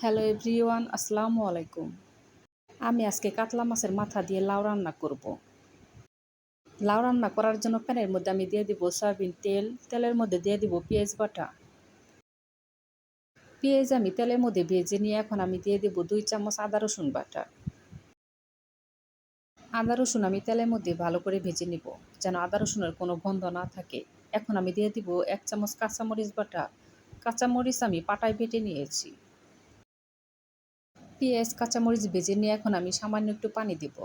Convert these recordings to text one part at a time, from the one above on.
Hello everyone আসসালামু আলাইকুম। আমি আজকে কাতলা মাছের মাথা দিয়ে লাউ রান্না করব। লাউ রান্না করার জন্য প্যানের মধ্যে আমি দিয়ে দিব সয়াবিন তেল, তেলের মধ্যে দিয়ে দিব পেঁয়াজ বাটা। পেঁয়াজ আমি তেলের মধ্যে ভেজে নিয়ে এখন আমি দিয়ে দিব দুই চামচ আদা রসুন বাটা। আদা রসুন আমি তেলের মধ্যে ভালো করে ভেজে নিব, যেন আদা রসুনের কোনো গন্ধ না থাকে। এখন আমি দিয়ে দিব এক চামচ কাঁচামরিচ বাটা। কাঁচামরিচ আমি পাটায় বেটে নিয়েছি। পেঁয়াজ, কাঁচামরিচ ভেজে নিয়ে এখন আমি সামান্য একটু পানি দিব।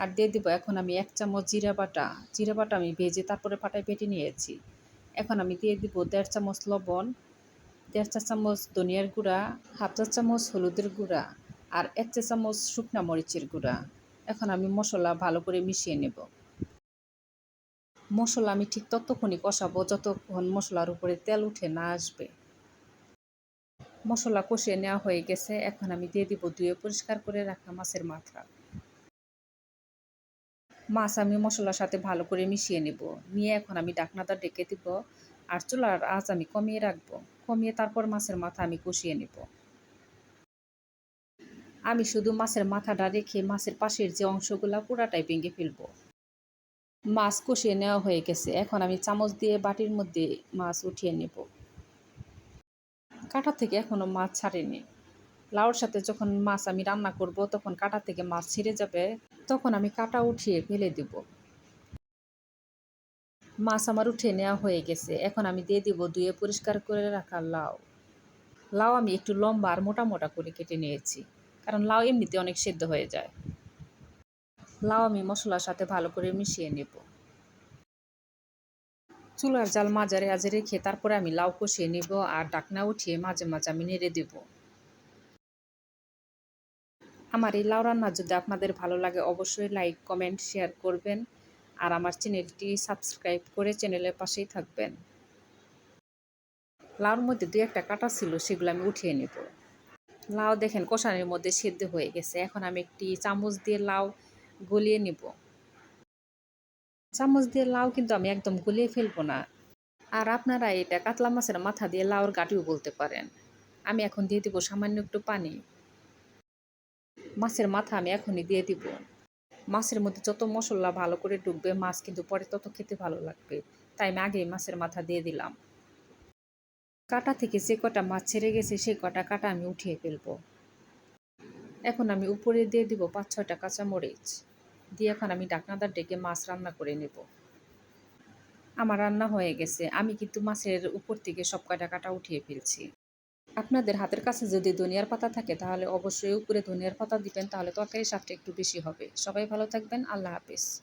আর দিয়ে দিব এখন আমি এক চামচ জিরা বাটা। জিরা বাটা আমি ভেজে তারপরে পাটায় বেটে নিয়েছি। এখন আমি দিয়ে দিব দেড় চামচ লবণ, দেড় চা চামচ ধনিয়ার গুঁড়া, হাফ চা চামচ হলুদের গুঁড়া আর এক চা চামচ শুকনা মরিচের গুঁড়া। এখন আমি মশলা ভালো করে মিশিয়ে নেব। মশলা আমি ঠিক ততক্ষণই কষাবো, যতক্ষণ মশলার উপরে তেল উঠে না আসবে। মশলা কষিয়ে নেওয়া হয়ে গেছে। এখন আমি দিয়ে দিব ধুয়ে পরিষ্কার করে রাখা মাছের মাথা। মাছ আমি মশলার সাথে ভালো করে মিশিয়ে নেব। নিয়ে এখন আমি ডাকনাটা ডেকে দিব আর চুলার আঁচ আমি কমিয়ে রাখব। কমিয়ে তারপর মাছের মাথা আমি কষিয়ে নেব। আমি শুধু মাছের মাথাটা রেখে মাছের পাশের যে অংশগুলো পুরাটাই ভেঙে ফেলব। মাছ কষিয়ে নেওয়া হয়ে গেছে। এখন আমি চামচ দিয়ে বাটির মধ্যে মাছ উঠিয়ে নেব। কাটা থেকে এখনও মাছ ছাড়েনি। লাউর সাথে যখন মাছ আমি রান্না করব, তখন কাটা থেকে মাছ ছিঁড়ে যাবে, তখন আমি কাটা উঠিয়ে ফেলে দেব। মাছ আমার উঠে নেওয়া হয়ে গেছে, এখন আমি দিয়ে দিব ধুয়ে পরিষ্কার করে রাখা লাউ। লাউ আমি একটু লম্বা আর মোটা মোটা করে কেটে নিয়েছি, কারণ লাউ এমনিতে অনেক সেদ্ধ হয়ে যায়। লাউ আমি মশলার সাথে ভালো করে মিশিয়ে নেব। চুলার জাল মাজারে আজে রেখে তারপরে আমি লাউ কষিয়ে নিব আর ডাকনা উঠিয়ে মাঝে মাঝে আমি নেড়ে দেব। আমার এই লাউ রান্না যদি আপনাদের ভালো লাগে অবশ্যই লাইক, কমেন্ট, শেয়ার করবেন আর আমার চ্যানেলটি সাবস্ক্রাইব করে চ্যানেলের পাশেই থাকবেন। লাউর মধ্যে দু একটা কাটা ছিল, সেগুলো আমি উঠিয়ে নেব। লাউ দেখেন কষানির মধ্যে সেদ্ধ হয়ে গেছে। এখন আমি একটি চামচ দিয়ে লাউ গলিয়ে নিব। চামচ দিয়ে লাউ কিন্তু আমি একদম গুলিয়ে ফেলব না। আর আপনারা এটা কাতলা মাছের মাথা দিয়ে লাউর গাটিও বলতে পারেন। আমি এখন দিয়ে দিব সামান্য একটু পানি। মাছের মাথা আমি এখনই দিয়ে দিব। মাছের মধ্যে যত মশলা ভালো করে ঢুকবে মাছ কিন্তু পরে তত খেতে ভালো লাগবে। তাই আমি আগেই মাছের মাথা দিয়ে দিলাম। কাটা থেকে যে কটা মাছ ছেড়ে গেছে সেই কটা কাটা আমি উঠিয়ে ফেলব। এখন আমি উপরে দিয়ে দিব পাঁচ ছয়টা কাঁচামরিচ। দিয়ে এখন আমি ডাকনাদার ডেকে মাছ রান্না করে নেব। আমার রান্না হয়ে গেছে। আমি কিন্তু মাছের উপর থেকে সব কয়টা কাটা উঠিয়ে ফেলছি। আপনাদের হাতের কাছে যদি ধনিয়ার পাতা থাকে, তাহলে অবশ্যই উপরে ধনিয়ার পাতা দিবেন, তাহলে তরকারি স্বাদটা একটু বেশি হবে। সবাই ভালো থাকবেন। আল্লাহ হাফিজ।